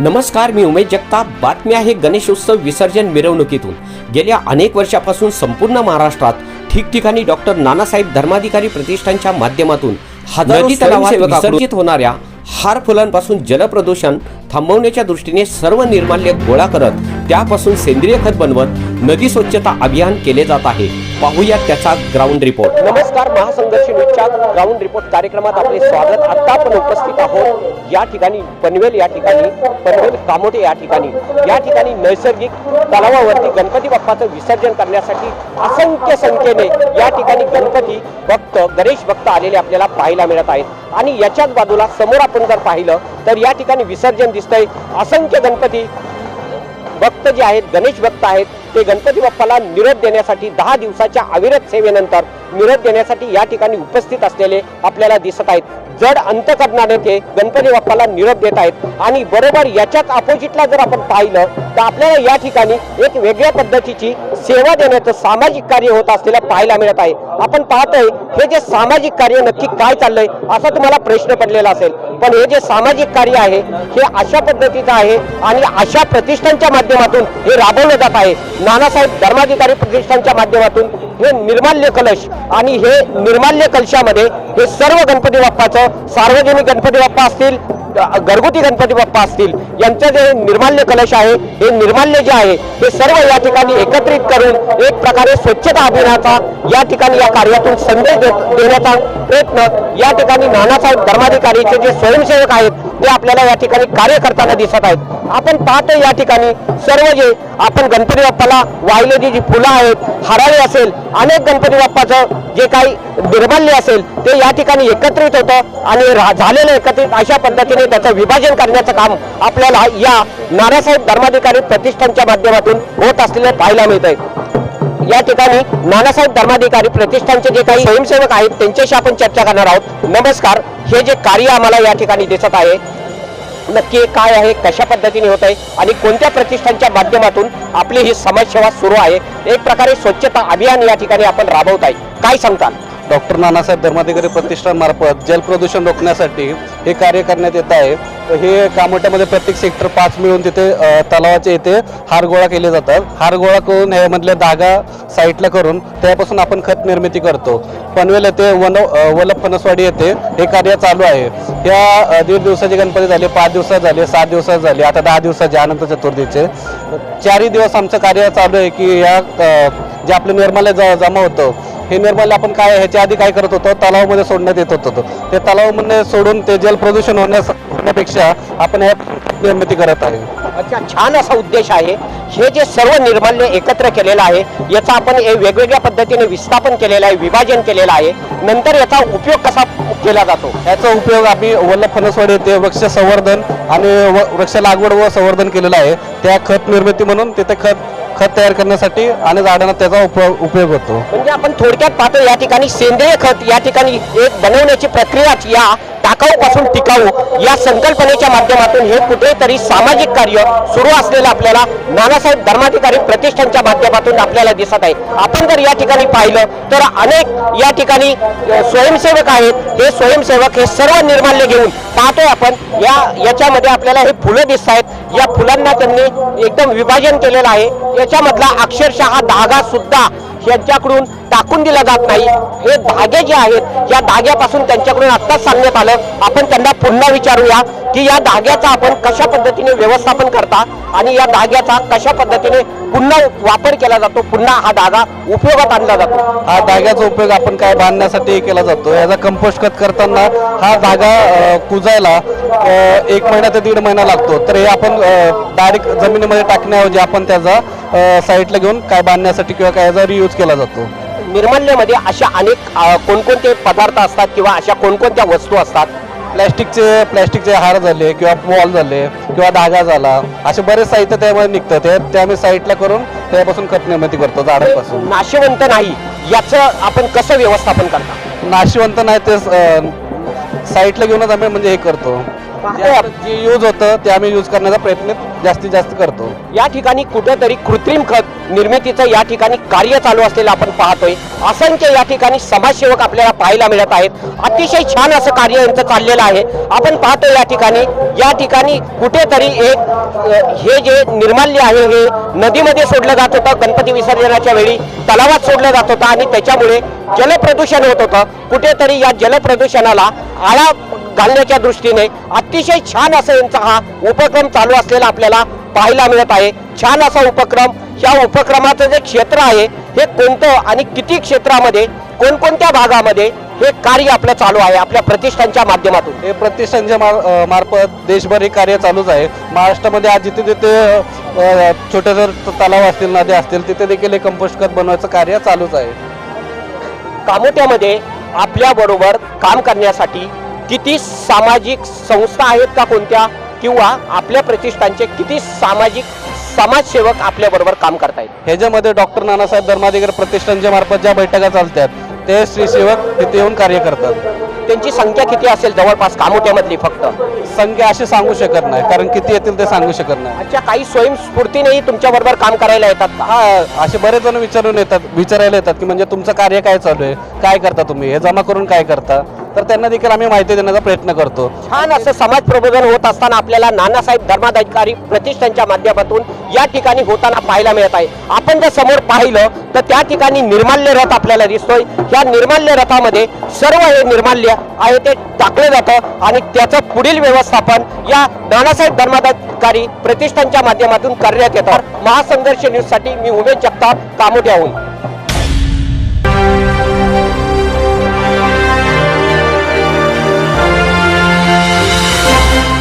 नमस्कार मी उमेश जगताप. बातमी आहे गणेशोत्सव विसर्जन मिरवणुकीतून. गेल्या अनेक वर्षापासून संपूर्ण महाराष्ट्रात ठिकठिकाणी डॉक्टर नानासाहेब धर्माधिकारी प्रतिष्ठानच्या माध्यमातून हजारो तलावात विसर्जित होणाऱ्या हार फुलांपासून जलप्रदूषण थांबवण्याच्या दृष्टीने सर्व निर्माल्य गोळा करत त्यापासून सेंद्रिय खत बनवत नदी स्वच्छता अभियान केले जात आहे. पाहूया त्याचा ग्राउंड रिपोर्ट नमस्कार महासंघर्ष न्यूजच्या ग्राउंड रिपोर्ट कार्यक्रमात आपले स्वागत. आता आपण उपस्थित आहोत या ठिकाणी पनवेल या ठिकाणी पनवेल कामोटे या ठिकाणी. या ठिकाणी नैसर्गिक तलावावरती गणपती बाप्पाचं विसर्जन करण्यासाठी असंख्य संख्येने या ठिकाणी गणपती भक्त गणेश भक्त आलेले आपल्याला पाहायला मिळत आहेत. आणि याच्याच बाजूला समोर आपण जर पाहिलं तर या ठिकाणी विसर्जन दिसतंय. असंख्य गणपती भक्त जे आहेत गणेश भक्त आहेत ते गणपती बाप्पाला निरोप देण्यासाठी दहा दिवसाच्या अविरत सेवेनंतर निरोप देण्यासाठी या ठिकाणी उपस्थित असलेले आपल्याला दिसत आहेत. जड अंतकरणाने ते गणपती बाप्पाला निरोप देत आहेत. आणि बरोबर याच्याच अपोजिटला जर आपण पाहिलं तर आपल्याला या ठिकाणी एक वेगळ्या पद्धतीची सेवा देण्याचं सामाजिक कार्य होत असलेलं पाहायला मिळत आहे. आपण पाहतोय हे जे सामाजिक कार्य नक्की काय चाललंय असा तुम्हाला प्रश्न पडलेला असेल. पण हे जे सामाजिक कार्य आहे हे अशा पद्धतीचं आहे आणि अशा प्रतिष्ठानच्या माध्यमातून हे राबवलं जात आहे. नानासाहेब धर्माधिकारी प्रतिष्ठानच्या माध्यमातून हे निर्माल्य कलश आणि हे निर्माल्य कलशामध्ये हे सर्व गणपती बाप्पाचं सार्वजनिक गणपती बाप्पा असतील घरगुती गणपती बाप्पा असतील यांचं जे निर्माल्य कलश आहे हे निर्माल्य जे आहे हे सर्व या ठिकाणी एकत्रित करून एक प्रकारे स्वच्छता अभियानाचा या ठिकाणी या कार्यातून संदेश देण्याचा प्रयत्न या ठिकाणी नानासाहेब धर्माधिकारीचे जे स्वयंसेवक आहेत ते आपल्याला या ठिकाणी कार्य करताना दिसत आहेत. आपण पाहतो या ठिकाणी सर्व जे आपण गणपती बाप्पाला वाहिलेली जी फुलं आहेत हराळी असेल अनेक गणपती बाप्पाचं जे काही निर्माल्य असेल ते या ठिकाणी एकत्रित होतं आणि झालेलं एकत्रित अशा पद्धतीने त्याचं विभाजन करण्याचं काम आपल्याला या नानासाहेब धर्माधिकारी प्रतिष्ठानच्या माध्यमातून होत असलेलं पाहायला मिळत आहे या ठिकाणी नानासाहेब धर्माधिकारी प्रतिष्ठानचे जे काही स्वयंसेवक आहेत त्यांच्याशी आपण चर्चा करणार आहोत. नमस्कार. हे जे कार्य आम्हाला या ठिकाणी दिसत आहे नक्की काय आहे कशा पद्धतीने होत आहे आणि कोणत्या प्रतिष्ठानच्या माध्यमातून आपली ही समाजसेवा सुरू आहे? एक प्रकारे स्वच्छता अभियान या ठिकाणी आपण राबवत आहे. काय सांगताल? डॉक्टर नानासाहेब धर्माधिकारी प्रतिष्ठानमार्फत जलप्रदूषण रोखण्यासाठी हे कार्य करण्यात येत आहे. हे कामोट्यामध्ये प्रत्येक सेक्टर पाच मिळून तिथे तलावाचे इथे हार गोळा केले जातात. हार गोळा करून ह्यामधल्या धागा साईटला करून त्यापासून आपण खत निर्मिती करतो. पनवेल येथे वन वल्लभ फणसवाडी येथे हे कार्य चालू आहे. या दीड दिवसाचे गणपती झाले पाच दिवसात झाले सात दिवसात झाले आता दहा दिवसाचे अनंत चतुर्थीचे. चारही दिवस आमचं कार्य चालू आहे की या जे आपलं निर्माल्य ज- जमा होतं हे निर्माल्य आपण काय ह्याच्या आधी काय करत होतो तलावामध्ये सोडण्यात येत होतं. ते तलावामध्ये सोडून ते जल प्रदूषण होण्यास होण्यापेक्षा आपण हे निर्मिती करत आहे. अच्छा छान असा उद्देश आहे. हे जे सर्व निर्माल्य एकत्र केलेलं आहे याचा आपण वेगवेगळ्या पद्धतीने विस्थापन केलेलं आहे विभाजन केलेलं आहे. नंतर याचा उपयोग कसा केला जातो? याचा उपयोग आम्ही वल्लभ फणसवाडी येथे वृक्ष संवर्धन आणि वृक्ष लागवड व संवर्धन केलेलं आहे. त्या खत निर्मिती म्हणून तिथे खत खत तयार करण्यासाठी आणि झाडांना त्याचा उप- उपयोग होतो. म्हणजे आपण थोडक्यात पाहतो या ठिकाणी सेंद्रिय खत या ठिकाणी एक बनवण्याची प्रक्रियाच या टाकाऊ पासून टिकाऊ या संकल्पनेच्या माध्यमातून हे कुठेतरी सामाजिक कार्य सुरू असलेलं आपल्याला नानासाहेब धर्माधिकारी प्रतिष्ठानच्या माध्यमातून आपल्याला दिसत आहे. आपण जर या ठिकाणी पाहिलं तर अनेक या ठिकाणी स्वयंसेवक आहेत. हे स्वयंसेवक हे सर्व निर्माल्य घेऊन पाहतोय आपण. या याच्यामध्ये आपल्याला हे फुलं दिसत आहेत. या फुलांना त्यांनी एकदम विभाजन केलेलं आहे. याच्यामधला अक्षरशः हा धागा सुद्धा यांच्याकडून टाकून दिला जात नाही. हे धागे जे आहेत या धाग्यापासून त्यांच्याकडून आत्ताच सांगण्यात आलं. आपण त्यांना पुन्हा विचारूया की या धाग्याचा आपण कशा पद्धतीने व्यवस्थापन करता आणि या धाग्याचा कशा पद्धतीने पुन्हा वापर केला जातो पुन्हा हा धागा उपयोगात आणला जातो? हा धाग्याचा उपयोग आपण काय बांधण्यासाठी केला जातो? याचा कंपोस्ट खत करताना हा धागा कुजायला एक महिना ते दीड महिना लागतो. तर हे आपण डायरेक्ट जमिनीमध्ये टाकण्याऐवजी आपण त्याचा अ, साईडला घेऊन काय बांधण्यासाठी किंवा काय याचा रियूज केला जातो. निर्माल्यामध्ये अशा अनेक कोणकोणते पदार्थ असतात किंवा अशा कोणकोणत्या वस्तू असतात? प्लॅस्टिकचे प्लॅस्टिकचे हार झाले किंवा बॉल झाले किंवा धागा झाला असे बरेच साहित्य त्यामध्ये निघतं ते ते आम्ही साईडला करून त्यापासून खत निर्मिती करतो झाडांपासून. नाशवंत नाही याचं आपण कसं व्यवस्थापन करता? नाशिवंत नाही ते साईटला घेऊनच आम्ही म्हणजे हे करतो. पाहतोय आपण. जे यूज होतं ते आम्ही यूज करण्याचा प्रयत्न जास्तीत जास्त करतो. या ठिकाणी कुठेतरी कृत्रिम खत निर्मितीचं या ठिकाणी कार्य चालू असलेलं आपण पाहतोय. असंख्य या ठिकाणी समाजसेवक आपल्याला पाहायला मिळत आहेत. अतिशय छान असं कार्य यांचं चाललेलं आहे. आपण पाहतोय या ठिकाणी या ठिकाणी कुठेतरी एक हे जे निर्माल्य आहे हे नदीमध्ये सोडलं जात होतं गणपती विसर्जनाच्या वेळी तलावात सोडलं जात होतं आणि त्याच्यामुळे जलप्रदूषण होत होतं. कुठेतरी या जलप्रदूषणाला आळा घालण्याच्या दृष्टीने अतिशय छान असं यांचा हा उपक्रम चालू असलेला आपल्याला पाहायला मिळत आहे. छान असा उपक्रम. या उपक्रमाचं जे क्षेत्र आहे हे कोणतं आणि किती क्षेत्रामध्ये कोणकोणत्या भागामध्ये हे कार्य आपलं चालू आहे आपल्या प्रतिष्ठानच्या माध्यमातून? हे प्रतिष्ठानच्या मार मार्फत देशभर हे कार्य चालूच आहे. महाराष्ट्रामध्ये आज जिथे अ, छोटे जर तलाव असतील नद्या असतील तिथे देखील हे कंपोस्ट खत बनवायचं कार्य चालूच आहे. कामोट्यामध्ये आपल्या बरोबर काम करण्यासाठी किती सामाजिक संस्था आहेत का कोणत्या? किंवा आपल्या प्रतिष्ठानचे किती सामाजिक समाजसेवक आपल्या बरोबर काम करतायत? ह्याच्यामध्ये डॉक्टर नानासाहेब धर्माधिकारी प्रतिष्ठानच्या मार्फत ज्या बैठका चालतात ते श्री सेवक तिथे येऊन कार्य करतात. त्यांची संख्या किती असेल? जवळपास कामोट्यामधली फक्त. संख्या अशी सांगू शकत नाही कारण किती येतील ते सांगू शकत नाही. अच्छा काही स्वयंस्फूर्तीनेही तुमच्या बरोबर काम करायला येतात हा असे बरेच जण विचारून येतात विचारायला येतात की म्हणजे तुमचं कार्य काय चालू आहे? काय करता तुम्ही? हे जमा करून काय करता? तर त्यांना देखील आम्ही माहिती देण्याचा प्रयत्न करतो. छान असं समाज प्रबोधन होत असताना आपल्याला नानासाहेब धर्माधिकारी प्रतिष्ठानच्या माध्यमातून या ठिकाणी होताना पाहायला मिळत आहे. आपण जर समोर पाहिलं तर त्या ठिकाणी निर्माल्य रथ आपल्याला दिसतोय. या निर्माल्य रथामध्ये सर्व हे निर्माल्य आहे ते टाकलं जातं आणि त्याचं पुढील व्यवस्थापन या नानासाहेब धर्माधिकारी प्रतिष्ठानच्या माध्यमातून करण्यात येतं. महासंघर्ष न्यूजसाठी मी उमेश जगताप कामोट्याहून